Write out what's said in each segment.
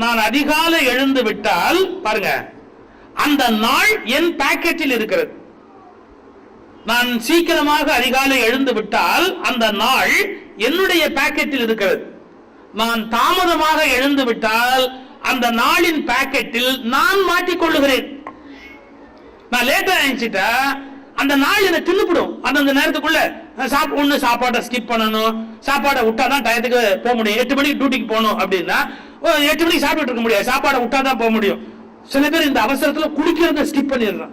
நான் அதிகாலை எழுந்து விட்டால் பாருங்க அந்த நாள் என் பேக்கெட்டில் இருக்கிறது. நான் சீக்கிரமாக அதிகாலை எழுந்து விட்டால் அந்த நாள் என்னுடைய பேக்கெட்டில் இருக்கிறது. நான் தாமதமாக எழுந்து விட்டால் அந்த நாளின் பாக்கெட்டில் நான் மாட்டிக்கொள்ளுகிறேன். நான் லேட்டா நினைச்சிட்டா அந்த நாள் என்ன தின்னுபிடும் அந்தந்த நேரத்துக்குள்ள சாப் சாப்பாட்டை ஸ்கிப் பண்ணணும் சாப்பாடை விட்டா தான் டயத்துக்கு போக முடியும். எட்டு மணிக்கு டியூட்டிக்கு போகணும் அப்படின்னா எட்டு மணிக்கு சாப்பிட்டு இருக்க முடியாது. சாப்பாடை விட்டா தான் போக முடியும். சில பேர் இந்த அவசரத்தில் குளிக்கிறத ஸ்கிப் பண்ணிடுறான்.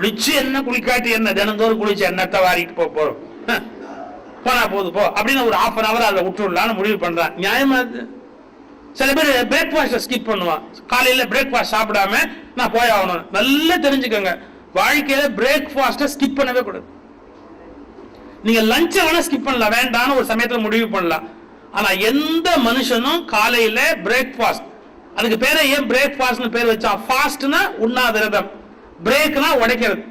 குளிச்சு என்ன குளிக்காட்டி என்ன? தினந்தோறும் குளிச்சு என்னத்தை வாரிட்டு போக போறோம்? போனா போது போ. அப்படின்னு ஒரு ஹாஃப் அன் அவர் அதை விட்டுடலாம்னு முடிவு பண்றான். நியாயமா சில பேர் பிரேக்ஃபாஸ்ட்டை ஸ்கிப் பண்ணுவான். காலையில் பிரேக்ஃபாஸ்ட் சாப்பிடாம நான் போய் ஆகணும். நல்லா தெரிஞ்சுக்கோங்க. வாழ்க்கையில பிரேக்ஃபாஸ்ட்டை ஸ்கிப் பண்ணவே கூடாது. நீங்க லஞ்சை வேணா ஸ்கிப் பண்ணலாம். வேண்டாம்னு ஒரு சமயத்தில் முடிவு பண்ணலாம். ஆனா எந்த மனுஷனும் காலையில பிரேக்ஃபாஸ்ட் அதுக்கு பேரை ஏன் பிரேக்ஃபாஸ்ட்னு பேர் வச்சா ஃபாஸ்ட்னா உண்ணாத விரதம் பிரேக்னா உடைக்கிறது.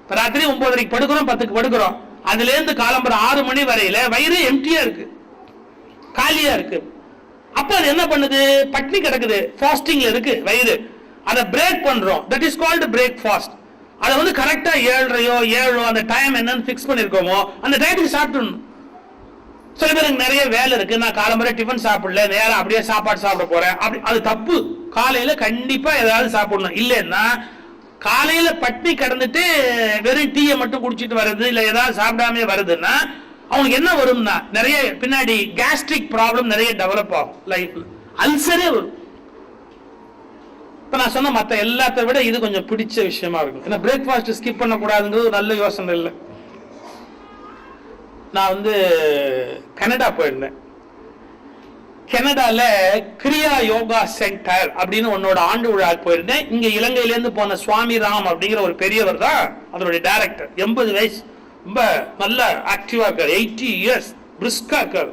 இப்போ ராத்திரி ஒன்பதரைக்கு படுக்கிறோம் பத்துக்கு படுக்கிறோம் அதுலேருந்து காலம்பரம் ஆறு மணி வரையில வயிறு எம்டியா இருக்கு காலியா இருக்கு. அப்ப அது என்ன பண்ணுது? பட்னி கிடக்குது ஃபாஸ்டிங்ல இருக்கு வயிறு. அதை பிரேக் பண்றோம் that is called break fast அதை வந்து கரெக்டா ஏழரையோ ஏழோ அந்த டைம் என்னன்னு ஃபிக்ஸ் பண்ணிருக்கோமோ அந்த டைத்துக்கு சாப்பிட்டுணும் சில பேருக்கு நிறைய வேலை இருக்கு. நான் காலம்பறை டிஃபன் சாப்பிடல நேரம் அப்படியே சாப்பாடு சாப்பிட போறேன். அப்படி அது தப்பு. காலையில கண்டிப்பா ஏதாவது சாப்பிடணும். இல்லைன்னா காலையில பட்னி கடந்துட்டு வெறும் டீயை மட்டும் குடிச்சிட்டு வர்றது இல்லை ஏதாவது சாப்பிடாம வருதுன்னா அவனுக்கு என்ன வரும்னா நிறைய பின்னாடி கேஸ்ட்ரிக் ப்ராப்ளம் நிறைய டெவலப் ஆகும். லைஃப்ல அல்சரே வரும். இப்போ நான் சொன்ன மற்ற எல்லாத்த விட இது கொஞ்சம் பிடிச்ச விஷயமா இருக்கும். ஏன்னா பிரேக்ஃபாஸ்ட் ஸ்கிப் பண்ணக்கூடாதுங்கிறது ஒரு நல்ல யோசனை இல்லை. நான் வந்து கனடா போயிருந்தேன். கனடால கிரியா யோகா சென்டர் அப்படின்னு உன்னோட ஆண்டு விழாக்கு போயிருந்தேன். இங்க இலங்கையிலேருந்து போன சுவாமி ராம் அப்படிங்கிற ஒரு பெரியவர் தான் அதனுடைய டைரக்டர் எண்பது வயசு ரொம்ப நல்ல ஆக்டிவா இருக்கார். எயிட்டி இயர்ஸ் பிரிஸ்கா இருக்கார்.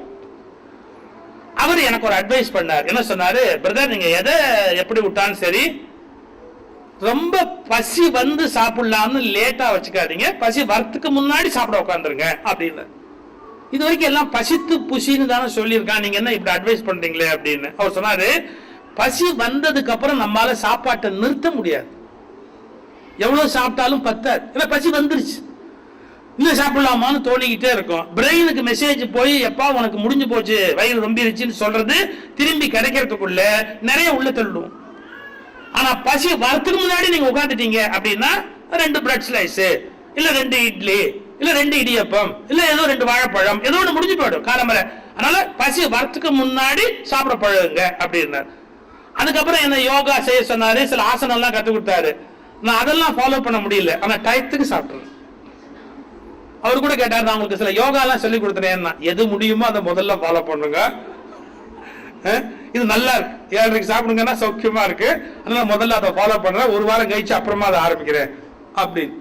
அவர் எனக்கு ஒரு அட்வைஸ் பண்ணார். என்ன சொன்னாரு? பிரதர் நீங்க எதை எப்படி விட்டாலும் சரி ரொம்ப பசி வந்து சாப்பிடலாம்னு லேட்டா வச்சுக்காதீங்க. பசி வரத்துக்கு முன்னாடி சாப்பிட உட்காந்துருங்க அப்படின்னு இது வரைக்கும் எல்லாம் பசித்து புசின்னு தானே சொல்லியிருக்கான் நீங்க என்ன இப்படி அட்வைஸ் பண்றீங்களே அப்படின்னு. அவர் சொன்னாரு பசி வந்ததுக்கு அப்புறம் நம்மால சாப்பாட்டை நிறுத்த முடியாது. எவ்வளவு சாப்பிட்டாலும் பத்தாது. ஏன்னா பசி வந்துருச்சு. இன்னும் சாப்பிடலாமான்னு தோணிக்கிட்டே இருக்கும். பிரெயினுக்கு மெசேஜ் போய் எப்பா உனக்கு முடிஞ்சு போச்சு வயிறு ரொம்பிருச்சுன்னு சொல்றது திரும்பி கிடைக்கிறதுக்குள்ள நிறைய உள்ள தள்ளுடும் ஆனா பசி வரத்துக்கு முன்னாடி நீங்க உட்காந்துட்டீங்க அப்படின்னா ரெண்டு பிரெட் ஸ்லைஸ் இல்ல ரெண்டு இட்லி இல்ல ரெண்டு இடியப்பம் இல்ல ஏதோ ரெண்டு வாழைப்பழம் ஏதோ ஒன்று முடிஞ்சு போயிடும். காலம்பரை. அதனால பசி வரத்துக்கு முன்னாடி சாப்பிட பழகுங்க அப்படின்னார். அதுக்கப்புறம் என்ன யோகா செய்ய சொன்னாரு சில ஆசனம்லாம் கற்றுக் கொடுத்தாரு. நான் அதெல்லாம் ஃபாலோ பண்ண முடியல. ஆனால் டயத்துக்கு சாப்பிட்றேன் அவர் கூட கேட்டார் நான் உங்களுக்கு சில யோகாலாம் சொல்லி கொடுத்துறேன் எது முடியுமோ அதை முதல்ல ஃபாலோ பண்ணுங்க. இது நல்லா இருக்கு. ஏழரைக்கு சாப்பிடுங்கன்னா சௌக்கியமா இருக்கு. அதனால முதல்ல அதை ஃபாலோ பண்றேன். ஒரு வாரம் கழிச்சு அப்புறமா அதை ஆரம்பிக்கிறேன். அப்படின்னு.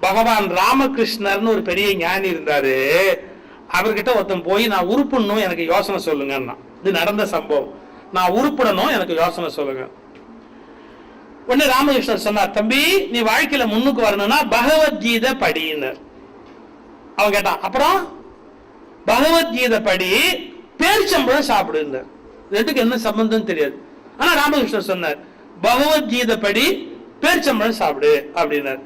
பகவான் ராமகிருஷ்ணர்னு ஒரு பெரிய ஞானி இருந்தாரு. அவர்கிட்ட ஒருத்தன் போய் நான் உருப்படணும் எனக்கு யோசனை சொல்லுங்கன்னா இது நடந்த சம்பவம். நான் உருப்பிடணும் எனக்கு யோசனை சொல்லுங்க. உடனே ராமகிருஷ்ணர் சொன்னார் தம்பி நீ வாழ்க்கையில முன்னுக்கு வரணும்னா பகவத்கீதை படியினர். அவன் கேட்டான் அப்புறம்? பகவத்கீதை படி பேரிச்சம்பழம் சாப்பிடுங்க ரெண்டுக்கு என்ன சம்பந்தம் தெரியாது. ஆனா ராமகிருஷ்ணர் சொன்னார் பகவத்கீதை படி பேரிச்சம்பழம் சாப்பிடு அப்படின்னார்.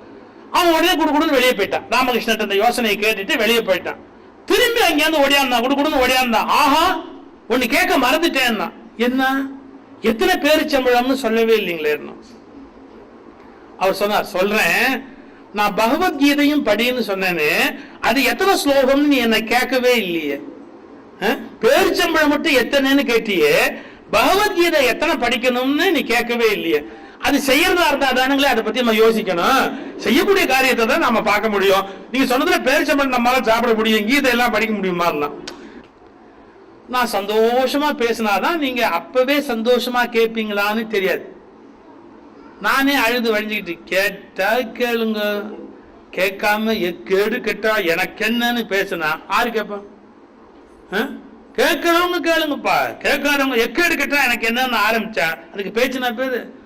அவன் உடனே குடுகுடுன்னு வெளியே போயிட்டான். ராமகிருஷ்ணன் அந்த யோசனையை கேட்டுட்டு வெளியே போயிட்டான். திரும்பி அங்கேருந்து ஓடியாந்தான். குடுகுடுன்னு ஓடியாந்தான். ஆஹா ஒன்று கேட்க மறந்துட்டேன்னா. என்ன? எத்தனை பேரிச்சம்பழம்னு சொல்லவே இல்லைங்களே அவர் சொன்னார் சொல்றேன். நான் பகவத்கீதையும் படின்னு சொன்னேன்னு அது எத்தனை ஸ்லோகம்னு நீ என்ன கேட்கவே இல்லையே. பேரிச்சம்பழம் மட்டும் எத்தனைன்னு கேட்டியே பகவத்கீதை எத்தனை படிக்கணும்னு நீ கேட்கவே இல்லையே. அது செய்யறதா இருந்தா தானுங்களே அதை பத்தி நம்ம யோசிக்கணும். செய்யக்கூடிய காரியத்தை தான் நம்ம பார்க்க முடியும். நீங்க சொன்னதுல பேரிச்சம்பழம் நம்மளால சாப்பிட முடியும். கீதை எல்லாம் படிக்க முடியுமான்னா நான் சந்தோஷமா பேசினாதான் நீங்க அப்பவே சந்தோஷமா கேட்பீங்களான்னு தெரியாது. நானே அழுது வழிஞ்சுக்கிட்டு கேட்டா கேளுங்க. கேட்காம கேடு கெட்டா எனக்கு என்னன்னு பேசினா ஆறு கேட்பான். ஆ? கேட்கறவங்க கேளுங்கப்பா. கேட்காதவங்க எக்கேடு கெட்டா எனக்கு என்னன்னு ஆரம்பிச்சா அதுக்கு பேச்சுனா பேரு?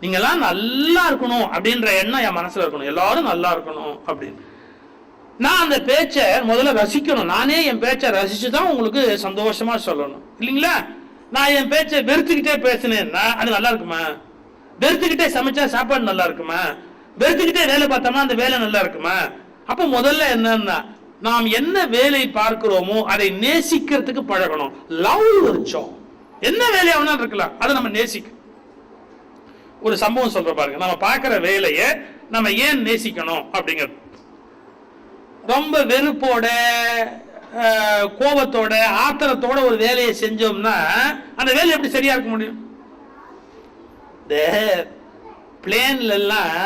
நீங்கெல்லாம் நல்லா இருக்கணும் அப்படின்ற எண்ணம் என் மனசுல இருக்கணும். எல்லாரும் நல்லா இருக்கணும் அப்படின்னு. நான் அந்த பேச்சை முதல்ல ரசிக்கணும். நானே என் பேச்சை ரசிச்சு தான் உங்களுக்கு சந்தோஷமா சொல்லணும். இல்லைங்களா? நான் என் பேச்சை வெறுத்துக்கிட்டே பேசினேன்னா அது நல்லா இருக்குமா? வெறுத்துக்கிட்டே சமைச்சா சாப்பாடு நல்லா இருக்குமா? வெறுத்துக்கிட்டே வேலை பார்த்தோம்னா அந்த வேலை நல்லா இருக்குமா? அப்ப முதல்ல என்னன்னா நாம் என்ன வேலை பார்க்கிறோமோ அதை நேசிக்கிறதுக்கு பழகணும். லவ் வச்சோம் என்ன வேலையாக வேணாலும் இருக்கலாம். அதை நம்ம நேசிக்கணும் ஒரு சம்பவம் சொல்ற பாருங்க. நம்ம பார்க்குற வேலையை நம்ம ஏன் நேசிக்கணும் அப்படிங்கிறது. ரொம்ப வெறுப்போட கோபத்தோட ஆத்திரத்தோட ஒரு வேலையை செஞ்சோம்னா அந்த வேலை எப்படி சரியா இருக்க முடியும்? இந்த பிளேன்ல எல்லாம்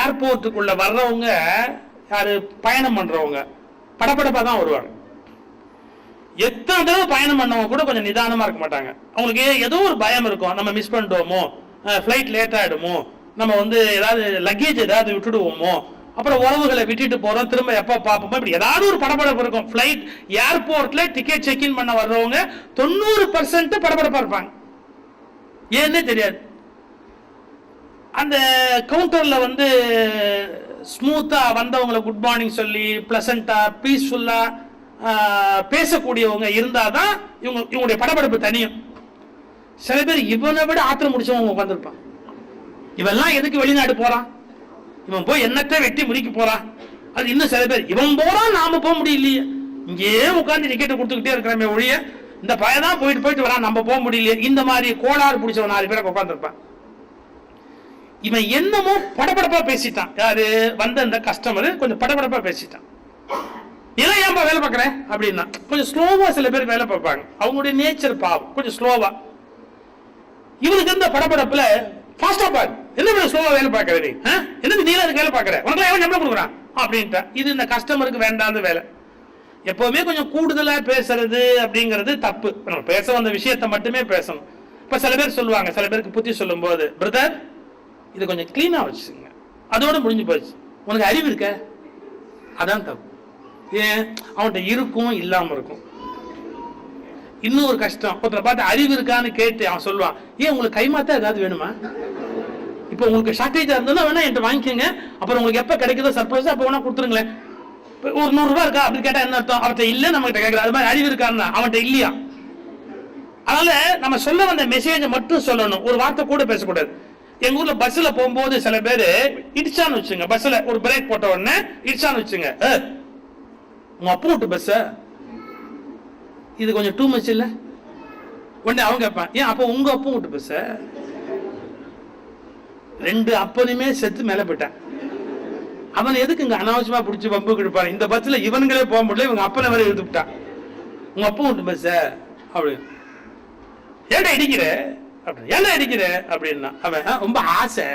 ஏர்போர்ட்டுக்குள்ள வர்றவங்க யாரு பயணம் பண்றவங்க படப்படப்பா தான் வருவாங்க. எத்தனை தடவை பயணம் பண்ணவங்க கூட கொஞ்சம் நிதானமாக இருக்க மாட்டாங்க. அவங்களுக்கு ஏதோ ஒரு பயம் இருக்கும். நம்ம மிஸ் பண்ணிட்டோமோ? ஃப்ளைட் லேட் ஆகிடுமோ நம்ம வந்து ஏதாவது லக்கேஜ் ஏதாவது விட்டுடுவோமோ? அப்புறம் உறவுகளை விட்டுட்டு போகிறோம் திரும்ப எப்போ பார்ப்போமோ? இப்படி ஏதாவது ஒரு படபடப்பு இருக்கும். ஃப்ளைட் ஏர்போர்ட்டில் டிக்கெட் செக்இன் பண்ண வர்றவங்க தொண்ணூறு பர்சன்ட் படபடப்பா இருப்பாங்க. ஏன்னே தெரியாது. அந்த கவுண்டரில் வந்து ஸ்மூத்தாக வந்தவங்களை குட் மார்னிங் சொல்லி ப்ளசண்ட்டாக பீஸ்ஃபுல்லாக பேசக்கூடியவங்க இருந்தாதான் இவங்க இவங்களுடைய படபடப்பு தனியும். சில பேர் இவனை விட ஆத்திரம் முடிச்சவங்க உட்காந்துருப்பான் இவெல்லாம் எதுக்கு வெளிநாடு போறான்? இவன் போய் என்னத்தை வெட்டி முடிக்க போறான். அது இன்னும் சில பேர். இவன் போகிறான் நாம போக முடியலையே. இங்கேயே உட்காந்து டிக்கெட் கொடுத்துக்கிட்டே இருக்கிறமே ஒழிய இந்த பையன் தான் போயிட்டு போயிட்டு வரான் நம்ம போக முடியலையே. இந்த மாதிரி கோளாறு பிடிச்சவன் நாலு பேரை உட்காந்துருப்பான் இவன் என்னமோ படபடப்பா பேசிட்டான். யாரு? வந்த இந்த கஸ்டமர் கொஞ்சம் படபடப்பா பேசிட்டான். இதை ஏன்பா வேலை பார்க்குறேன் அப்படின்னா கொஞ்சம் ஸ்லோவாக சில பேர் வேலை பார்ப்பாங்க. அவங்களுடைய நேச்சர் பாவம். கொஞ்சம் ஸ்லோவாக இவனுக்கு இந்த படப்படப்பில் ஃபாஸ்டா பாரு. என்ன பண்ண ஸ்லோவாக வேலை பார்க்குற நீ? ஆ? என்னது நீ அதுக்கு வேலை பார்க்குற? உனக்கு எவன் சம்பளம் கொடுக்குறான்? அப்படின்ட்டா. இது இந்த கஸ்டமருக்கு வேண்டாத வேலை. எப்போவுமே கொஞ்சம் கூடுதலாக பேசுறது அப்படிங்கிறது தப்பு. நம்ம பேச வந்த விஷயத்தை மட்டுமே பேசணும். இப்போ சில பேர் சொல்லுவாங்க சில பேருக்கு புத்தி சொல்லும்போது பிரதர் இது கொஞ்சம் க்ளீனாக வச்சுங்க அதோட முடிஞ்சு போச்சு. உனக்கு அறிவு இருக்க? அதான் தப்பு. ஏன்? அவன்கிட்ட இருக்கும் இல்லாம இருக்கும். இன்னும் ஒரு கஷ்டம். ஒருத்தரை பார்த்து அறிவு இருக்கான்னு கேட்டு அவன் சொல்லுவான் ஏன் உங்களுக்கு கைமாத்தா ஏதாவது வேணுமா? இப்போ உங்களுக்கு ஷார்ட்டேஜாக இருந்ததுன்னா வேணா என்கிட்ட வாங்கிக்கோங்க. அப்புறம் உங்களுக்கு எப்போ கிடைக்குதோ சர்ப்ரைஸ் அப்போ வேணா கொடுத்துருங்களேன். ஒரு நூறுரூவா இருக்கா அப்படி கேட்டா என்ன அர்த்தம்? அவர்கிட்ட இல்லை நம்ம கிட்ட கேட்கற அது மாதிரி அறிவு இருக்கான்னா அவன்கிட்ட இல்லையா? அதனால நம்ம சொல்ல வந்த மெசேஜை மட்டும் சொல்லணும். ஒரு வார்த்தை கூட பேசக்கூடாது. எங்க ஊர்ல பஸ்ல போகும்போது சில பேர் இடிச்சான்னு வச்சுங்க. பஸ்ல ஒரு பிரேக் போட்ட உடனே இடிச்சான்னு வச்சுங்க. உங்க அப்பா விட்டு பஸ் இது கொஞ்சம் டூ மச் இல்ல? உடனே அவன் கேட்பான் ஏன் அப்போ உங்க அப்பா விட்டு பஸ் ரெண்டு அப்பனுமே செத்து மேல போயிட்டான். அவன் எதுக்கு இங்க அனாவசியமா பிடிச்சி பம்பு கொடுப்பாரு இந்த பஸ்ல இவனுங்களே போக முடியல இவங்க அப்பனை வரை இழுத்து விட்டான். உங்க அப்பா விட்டு பஸ் அப்படி ஏன்டா இடிக்கிற? அப்படி ஏன்டா இடிக்கிற? அப்படின்னா அவன் ரொம்ப ஆசை.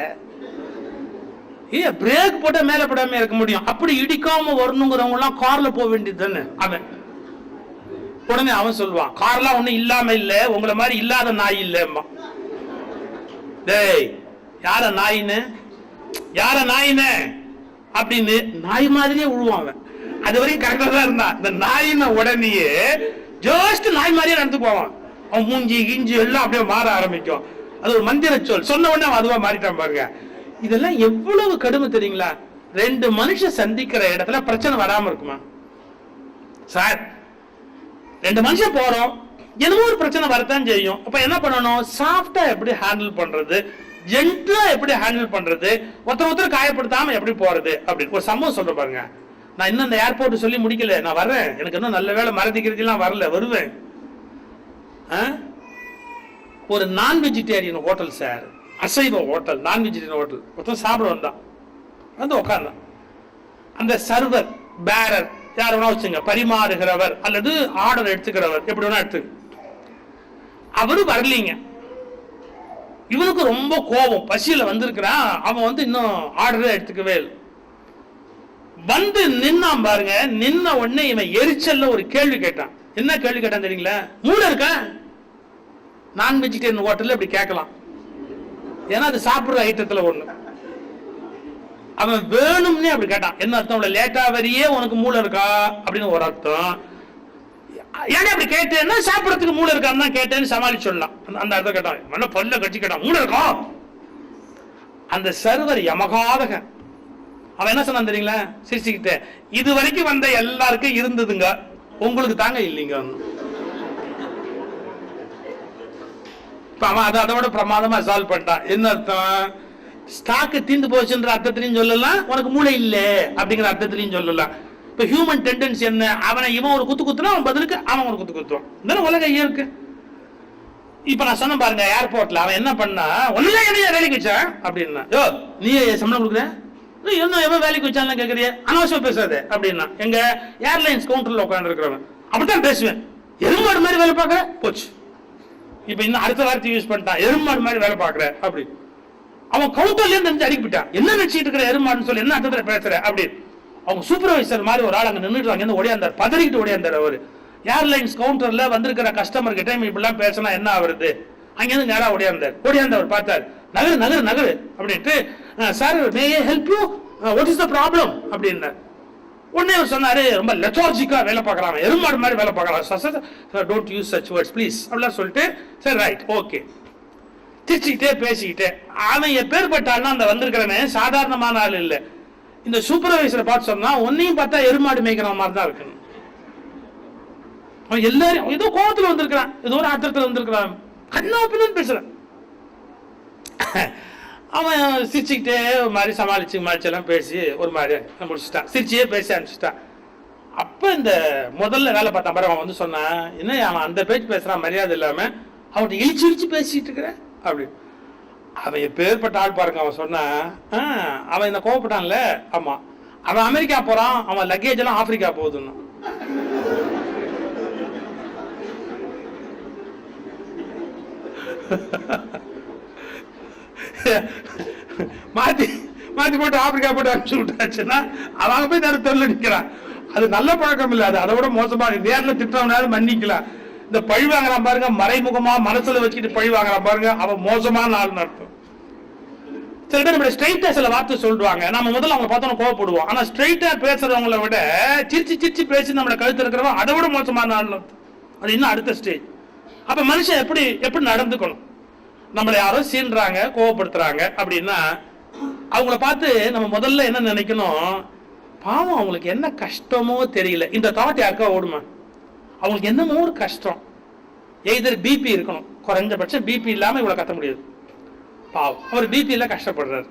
ஏ பிரேக் போட்டா மேல படாம இருக்க முடியும். அப்படி இடிக்காம வரணுங்கிறவங்க எல்லாம் கார்ல போக வேண்டியது தானே? அவன். உடனே அவன் சொல்லுவான் கார்லாம் ஒண்ணும் இல்லாம இல்ல உங்களை மாதிரி இல்லாத நாய் இல்லம்மா. டேய் யார நாயின்னு? யார நாயின்னு? அப்படின்னு நாய் மாதிரியே விழுவான் அவன். அது வரைக்கும் கரெக்டா தான் இருந்தான். இந்த நாயின உடனேயே ஜஸ்ட் நாய் மாதிரியே நடந்து போவான். அவன் மூஞ்சி கிஞ்சி எல்லாம் அப்படியே மாற ஆரம்பிக்கும். அது ஒரு மந்திர சொல். சொன்ன உடனே அவன் அதுவா மாறிட்டான் பாருங்க. இதெல்லாம் எவ்வளவு கடுமை தெரியுங்களா? ரெண்டு மனுஷன் சந்திக்கிற இடத்துல பிரச்சனை வராம இருக்குமா? சார் ரெண்டு மனுஷன் போறோம். என்னமோ ஒரு பிரச்சனை வரத்தான் செய்யும். அப்ப என்ன பண்ணணும்? சாஃப்டா எப்படி ஹேண்டில் பண்றது? ஜென்டலா எப்படி ஹேண்டில் பண்றது? ஒருத்தர் ஒருத்தர் காயப்படுத்தாம எப்படி போறது? அப்படின்னு ஒரு சம்பவம் சொல்ற பாருங்க. நான் இன்னும் இந்த ஏர்போர்ட் சொல்லி முடிக்கல. நான் வர்றேன். எனக்கு இன்னும் நல்ல வேலை மறதிக்கிறதுலாம் வரல. வருவேன். ஆ? ஒரு நான் வெஜிடேரியன் ஹோட்டல் சார் அசைவ ஹோட்டல் நான்வெஜிடேரியன் ஹோட்டல் ஒருத்தன் சாப்பிட வந்தான். வந்து உட்கார்ந்தான் அந்த சர்வர் பேரர் யார் வேணா வச்சுங்க பரிமாறுகிறவர் அல்லது ஆர்டர் எடுத்துக்கிறவர் எப்படி வேணா எடுத்து. அவரு வரலீங்க. இவனுக்கு ரொம்ப கோபம். பசியில வந்திருக்கிறான். அவன் வந்து இன்னும் ஆர்டரே எடுத்துக்கவே இல்லை. வந்து நின்னான் பாருங்க. நின்ன உடனே இவன் எரிச்சல்ல ஒரு கேள்வி கேட்டான். என்ன கேள்வி கேட்டான் தெரியுங்களா? மூளை இருக்கா? நான் வெஜிடேரியன் ஹோட்டலில் இப்படி கேட்கலாம். ஏன்னா அது சாப்பிடுற ஐட்டத்துல ஒண்ணு. அவன் வேணும்னே அப்படி கேட்டான். என்ன அர்த்தம்? உள்ள லேட்டா வரியே உனக்கு மூளை இருக்கா? அப்படின்னு ஒரு அர்த்தம். ஏன்னா அப்படி கேட்டேன்னா சாப்பிடறதுக்கு மூளை இருக்கான்னு தான் கேட்டேன்னு சமாளிச்சு சொல்லலாம். அந்த- அந்த அர்த்தம் கேட்டான். மன பல்ல கட்சி கேட்டான். மூளை இருக்கா? அந்த சர்வர் யமகாதகன் அவன் என்ன சொன்னான் தெரியுங்களா? சிரிச்சுக்கிட்டு இது வரைக்கும் வந்த எல்லாருக்கும் இருந்ததுங்க. உங்களுக்கு தாங்க இல்லைங்க இப்ப அவன் அதை அதோட பிரமாதமா சால்வ் பண்ணிட்டான். என்ன அர்த்தம்? ஸ்டாக்கு தீந்து போச்சுன்ற அர்த்தத்திலையும் சொல்லலாம் உனக்கு மூளை இல்லை அப்படிங்கிற அர்த்தத்திலையும் சொல்லலாம். இப்ப ஹியூமன் டெண்டன்சி என்ன? அவனை இவன் ஒரு குத்து குத்துனா அவன் பதிலுக்கு அவன் ஒரு குத்து குத்துவான். இந்த உலக இயற்கை. இப்ப நான் சொன்ன பாருங்க ஏர்போர்ட்ல அவன் என்ன பண்ணா ஒன்னும் என்ன வேலைக்கு வச்சான் அப்படின்னா. யோ நீ சம்பளம் கொடுக்குற? ஏய், என்ன எவ்வளோ வேலைக்கு வச்சாலும் கேக்குறிய அனாவசியம் பேசாத அப்படின்னா. எங்க ஏர்லைன்ஸ் கவுண்டர்ல உட்காந்துருக்கிறவன் அப்படித்தான் பேசுவேன். எருமாடு மாதிரி வேலை பார்க்க போச்சு. இப்ப இன்னும் அடுத்த வார்த்தை யூஸ் பண்ணிட்டான் எருமாடு மாதிரி வேலை பார்க்கற அப்படி. அவன் கவுண்டர்ல இருந்து தெரிஞ்சு அடிக்கிட்டான் என்ன நினைச்சிட்டு இருக்கிற எருமாடுன்னு சொல்லி என்ன அர்த்தத்துல பேசுற அப்படி. அவங்க சூப்பர்வைசர் மாதிரி ஒரு ஆள் அங்க நின்றுட்டு அங்கேருந்து ஓடியாந்தார் பதறிக்கிட்டு ஓடியாந்தார் அவரு. ஏர்லைன்ஸ் கவுண்டர்ல வந்திருக்கிற கஸ்டமர் கிட்ட இவன் இப்படிலாம் பேசினா என்ன ஆகுறது? அங்கிருந்து நேரா ஓடியாந்தார். ஓடியாந்தவர் பார்த்தார். நகரு நகரு நகரு அப்படின்ட்டு sir may help you what is the problem அப்படின்னார். உடனே அவர் சொன்னாரு ரொம்ப லெத்தார்ஜிக்கா வேலை பார்க்கறான் எருமாடு மாதிரி வேலை பார்க்கறான். Sir don't use such words please அப்படிலாம் சொல்லிட்டு சரி ரைட் ஓகே திரிச்சுக்கிட்டே பேசிக்கிட்டே அவன் எப்பேற்பட்டான்னா அந்த வந்திருக்கிறவன் சாதாரணமான ஆள் இல்ல. இந்த சூப்பர்வைசரை பார்த்து சொன்னா ஒன்னையும் பார்த்தா எருமாடு மேய்க்கிற மாதிரி தான் இருக்கு அவன் எல்லாரும் ஏதோ கோபத்துல வந்திருக்கிறான் ஏதோ ஒரு ஆத்திரத்தில் வந்திருக்கிறான். கண்ணா பின்னு பேசுறான். அவன் சிரிச்சுக்கிட்டே ஒரு மாதிரி சமாளிச்சு மாளிச்செல்லாம் பேசி ஒரு மாதிரி முடிச்சுட்டான். சிரிச்சியே பேசி அனுப்பிச்சிட்டான். அப்போ இந்த முதல்ல வேலை பார்த்த மாதிரி அவன் வந்து சொன்னான் என்ன அவன் அந்த பேச்சு பேசுகிறான் மரியாதை இல்லாமல் அவன்கிட்ட இழிச்சு இழிச்சு பேசிட்டு இருக்கிறேன் அப்படின்னு. அவன் எப்பேற்பட்ட ஆள் பாருங்க அவன் சொன்னான் "ஆ, அவன் இந்த கோவப்பட்டான்ல? ஆமாம் அவன் அமெரிக்கா போகிறான் அவன் லக்கேஜ் எல்லாம் ஆப்பிரிக்கா போகுதுன்னு. மாத்தி மாத்தி போட்டு ஆப்பிரிக்கா போட்டு அனுப்பிச்சு விட்டாச்சுன்னா அவங்க போய் தர தெருல நிக்கிறான். அது நல்ல பழக்கம் இல்லை. அது அதை விட மோசமா இருக்கு. நேர்ல திட்டவனாலும் மன்னிக்கலாம். இந்த பழி வாங்குறான் பாருங்க மறைமுகமா மனசுல வச்சுக்கிட்டு பழி வாங்குறான் பாருங்க அவன் மோசமான ஆள்னு அர்த்தம். சில பேர் இப்படி ஸ்ட்ரைட்டா சில வார்த்தை சொல்லுவாங்க. நம்ம முதல்ல அவங்க பார்த்தோம் கோவப்படுவோம். ஆனா ஸ்ட்ரைட்டா பேசுறவங்கள விட சிரிச்சு சிரிச்சு பேசி நம்மள கழுத்து இருக்கிறவன் அதை விட மோசமான ஆள்னு அது இன்னும் அடுத்த ஸ்டேஜ் அப்ப மனுஷன் எப்படி எப்படி நடந்துக்கணும்? நம்மளை யாரோ சீன்றாங்க கோவப்படுத்துறாங்க அப்படின்னா அவங்கள பார்த்து நம்ம முதல்ல என்ன நினைக்கணும்? பாவம் அவங்களுக்கு என்ன கஷ்டமோ தெரியல. இந்த தாட் யாருக்கா ஓடுமா? அவங்களுக்கு என்னமோ ஒரு கஷ்டம். எய்தர் பிபி இருக்கணும். குறைஞ்சபட்சம் பிபி இல்லாமல் இவ்வளோ கத்த முடியாது. பாவம். அவர் பிபியில் கஷ்டப்படுறாரு.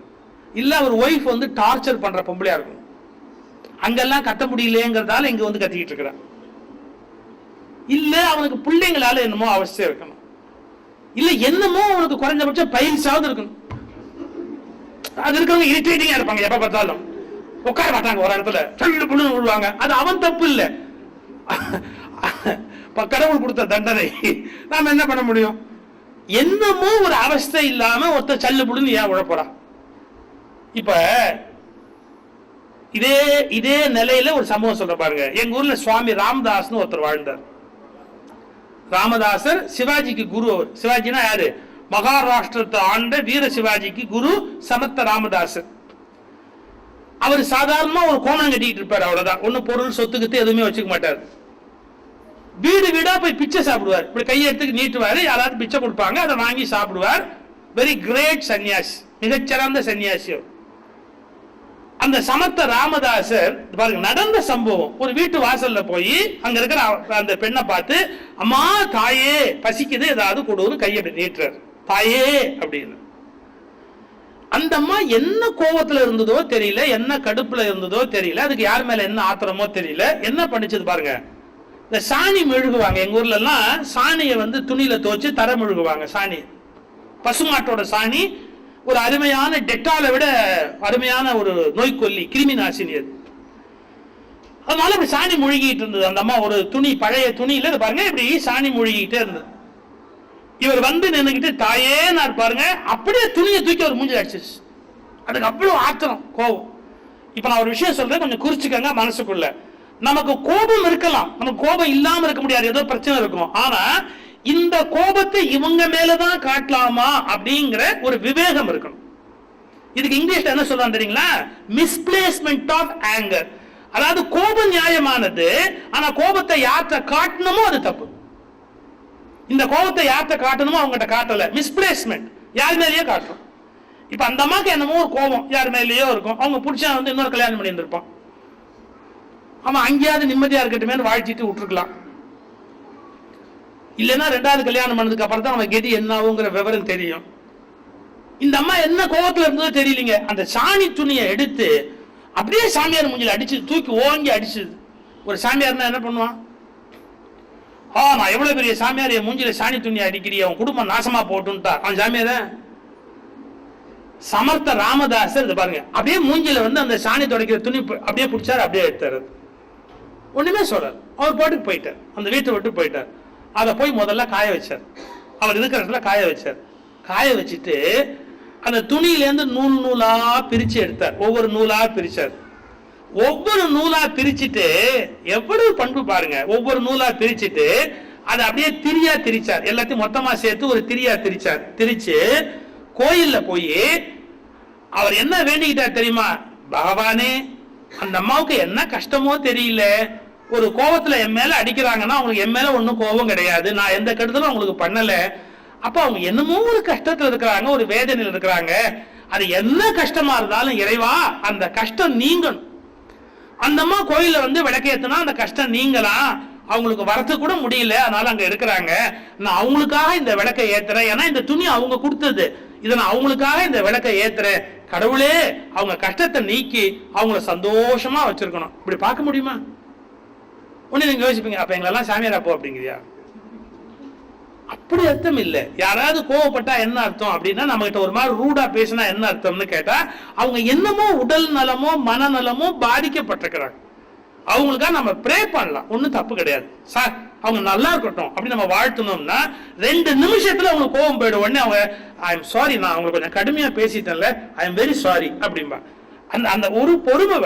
இல்லை அவர் ஒய்ஃப் வந்து டார்ச்சர் பண்ணுற பொம்பளையாக இருக்கும் அங்கெல்லாம் கத்த முடியலையேங்கிறதால இங்கே வந்து கத்திக்கிட்டு இருக்கிறான் இல்லை அவனுக்கு பிள்ளைங்களால என்னமோ அவசியம் இருக்கணும். இல்ல என்னமோ அவனுக்கு குறைஞ்சபட்சம் பயிற்சியாவது இருக்கணும். அது இருக்கவங்க இரிட்டேட்டிங்கா இருப்பாங்க எப்ப பார்த்தாலும். உட்கார மாட்டாங்க ஒரு இடத்துல. சொல்லு புண்ணு விழுவாங்க. அது அவன் தப்பு இல்ல. கடவுள் கொடுத்த தண்டனை. நாம என்ன பண்ண முடியும்? என்னமோ ஒரு அவஸ்தை இல்லாம ஒருத்த சல்லு புடுன்னு ஏன் உழப்போறான் இப்ப இதே இதே நிலையில ஒரு சம்பவம் சொல்ற பாருங்க. எங்க ஊர்ல சுவாமி ராமதாஸ்னு ஒருத்தர் வாழ்ந்தார். ராமதாசர் சிவாஜிக்கு குரு அவர். சிவாஜினா யாரு? மகாராஷ்டிரத்தை ஆண்ட வீர சிவாஜிக்கு குரு சமத்த ராமதாசர். அவர் சாதாரணமா ஒரு கோணம் கட்டிட்டு இருப்பாரு அவ்வளவுதான். ஒண்ணு பொருள் சொத்துக்கிட்டு எதுவுமே வச்சுக்க மாட்டார். வீடு வீடா போய் பிச்சை சாப்பிடுவார். இப்படி கையை எடுத்து நீட்டுவாரு. யாராவது பிச்சை கொடுப்பாங்க அதை வாங்கி சாப்பிடுவார். வெரி கிரேட் சன்னியாசி மிகச்சிறந்த சன்னியாசி அந்த சமத்த ராமதாசர் பாருங்க நடந்த சம்பவம். ஒரு வீட்டு வாசல்ல போய் அங்க இருக்கிற அந்த பெண்ணை பார்த்து அம்மா தாயே பசிக்குது ஏதாவது கொடுன்னு கையை அப்படி நீட்டுறாரு. தாயே அப்படின்னு. அந்த அம்மா என்ன கோவத்துல இருந்ததோ தெரியல என்ன கடுப்புல இருந்ததோ தெரியல அதுக்கு யார் மேல என்ன ஆத்திரமோ தெரியல என்ன பண்ணிச்சது பாருங்க. இந்த சாணி மெழுகுவாங்க எங்க ஊர்ல எல்லாம் சாணியை வந்து துணியில துவச்சு தர மெழுகுவாங்க சாணி. பசுமாட்டோட சாணி ஒரு அருமையான டெட்டாலை விட அருமையான ஒரு நோய்க்கொல்லி கிருமி நாசினி அது அதனால இப்படி சாணி முழுகிட்டு இருந்தது. அந்த அம்மா ஒரு துணி பழைய துணியில இது பாருங்க இப்படி சாணி முழுகிட்டே இருந்தது. இவர் வந்து நின்றுக்கிட்டு தாயே நான் பாருங்க. அப்படியே துணியை தூக்கி ஒரு மூஞ்சி அடிச்சிச்சு அதுக்கு அவ்வளோ ஆத்திரம் கோபம். இப்போ நான் ஒரு விஷயம் சொல்றேன் கொஞ்சம் குறிச்சுக்கங்க மனசுக்குள்ள. நமக்கு கோபம் இருக்கலாம். நமக்கு கோபம் இல்லாம இருக்க முடியாது. ஏதோ பிரச்சனை இருக்கும்? ஆனா இந்த கோபத்தை இவங்க மேலதான் காட்டலாமா அப்படிங்கிற ஒரு விவேகம் இருக்கணும். இதுக்கு இங்கிலீஷ்ல என்ன சொல்றாங்க தெரியுங்களா? மிஸ்பிளேஸ்மெண்ட் ஆஃப் ஆங்கர் அதாவது கோபம் நியாயமானது ஆனா கோபத்தை யார்கிட்ட காட்டணுமோ அது தப்பு. இந்த கோபத்தை யார்கிட்ட காட்டணுமோ அவங்ககிட்ட காட்டல. மிஸ்பிளேஸ்மெண்ட் யார் மேலேயே காட்டுறோம் இப்ப அந்த அம்மாக்கு என்னமோ ஒரு கோபம். யார் மேலேயோ இருக்கும். அவங்க பிடிச்சா வந்து இன்னொரு கல்யாணம் பண்ணி இருந்திருப்பான் அவன் அங்கேயாவது நிம்மதியா இருக்கட்டுமே வாழ்த்திட்டு விட்டுருக்கலாம். இல்லைன்னா ரெண்டாவது கல்யாணம் பண்ணதுக்கு அப்புறம் தான் அவன் கெதி என்னாவுங்கிற விவரம் தெரியும். இந்த அம்மா என்ன கோபத்தில் இருந்ததோ தெரியலீங்க. அந்த சாணி துணியை எடுத்து அப்படியே சாமியார் மூஞ்சில் அடிச்சு தூக்கி ஓங்கி அடிச்சுது. ஒரு சாமியார்னா என்ன பண்ணுவான்? ஆ நான் எவ்வளவு பெரிய சாமியார் என் மூஞ்சில சாணி துணி அடிக்கிறீ அவன் குடும்பம் நாசமா போட்டுன்ட்டா அவன் சாமியார சமர்த்த ராமதாசர் இது பாருங்க. அப்படியே மூஞ்சில வந்து அந்த சாணி துடைக்கிற துணி அப்படியே பிடிச்சாரு அப்படியே எடுத்தாரு. ஒண்ணுமே சொல்றார் அவர் பாட்டுக்கு போயிட்டார். அந்த வீட்டை விட்டு போயிட்டார். அதை போய் முதல்ல காய வச்சார். அவர் இருக்கிற இடத்துல காய வச்சார். காய வச்சுட்டு அந்த துணியிலேருந்து நூல் நூலா பிரித்து எடுத்தார். ஒவ்வொரு நூலா பிரித்தார் ஒவ்வொரு நூலா பிரிச்சுட்டு எவ்வளவு பண்பு பாருங்க. ஒவ்வொரு நூலா பிரிச்சுட்டு அதை அப்படியே திரியா திரிச்சார். எல்லாத்தையும் மொத்தமா சேர்த்து ஒரு திரியா திரிச்சார். திரிச்சு கோயில்ல போய் அவர் என்ன வேண்டிக்கிட்டார் தெரியுமா? பகவானே அந்த அம்மாவுக்கு என்ன கஷ்டமோ தெரியல. ஒரு கோபத்தில் என் மேல அடிக்கிறாங்கன்னா அவங்களுக்கு என் மேல ஒன்றும் கோபம் கிடையாது. நான் எந்த கெடுதலும் அவங்களுக்கு பண்ணலை. அப்போ அவங்க என்னமோ ஒரு கஷ்டத்தில் இருக்கிறாங்க ஒரு வேதனையில் இருக்கிறாங்க. அது என்ன கஷ்டமா இருந்தாலும் இறைவா அந்த கஷ்டம் நீங்கணும். அந்த அம்மா கோயிலில் வந்து விளக்கேத்துனா அந்த கஷ்டம் நீங்கலாம் அவங்களுக்கு வரத்து கூட முடியல அதனால அங்கே இருக்கிறாங்க. நான் அவங்களுக்காக இந்த விளக்கை ஏத்துறேன். ஏன்னா இந்த துணி அவங்க கொடுத்தது. இதை நான் அவங்களுக்காக இந்த விளக்கை ஏத்துறேன். கடவுளே அவங்க கஷ்டத்தை நீக்கி அவங்கள சந்தோஷமா வச்சிருக்கணும். இப்படி பார்க்க முடியுமா? ஒன்று நீங்கள் யோசிப்பீங்க அப்போ எங்களெல்லாம் சாமியார் அப்போ அப்படிங்கிறியா? அப்படி அர்த்தம் இல்லை. யாராவது கோவப்பட்டா என்ன அர்த்தம் அப்படின்னா நம்ம கிட்ட ஒரு மாதிரி ரூடா பேசினா என்ன அர்த்தம்னு கேட்டா அவங்க என்னமோ உடல் நலமோ மனநலமோ பாதிக்கப்பட்டிருக்கிறாங்க. அவங்களுக்காக நம்ம ப்ரே பண்ணலாம். ஒன்றும் தப்பு கிடையாது. சார் அவங்க நல்லா இருக்கட்டும். அப்படி நம்ம வாழ்த்தணும்னா ரெண்டு நிமிஷத்துல அவங்க கோவம் போயிடும். உடனே அவங்க ஐ எம் சாரி நான் அவங்களுக்கு கொஞ்சம் கடுமையா பேசிட்டேன்ல. ஐ எம் வெரி சாரி அப்படிம்பா. அந்த அந்த ஒரு பொறுமை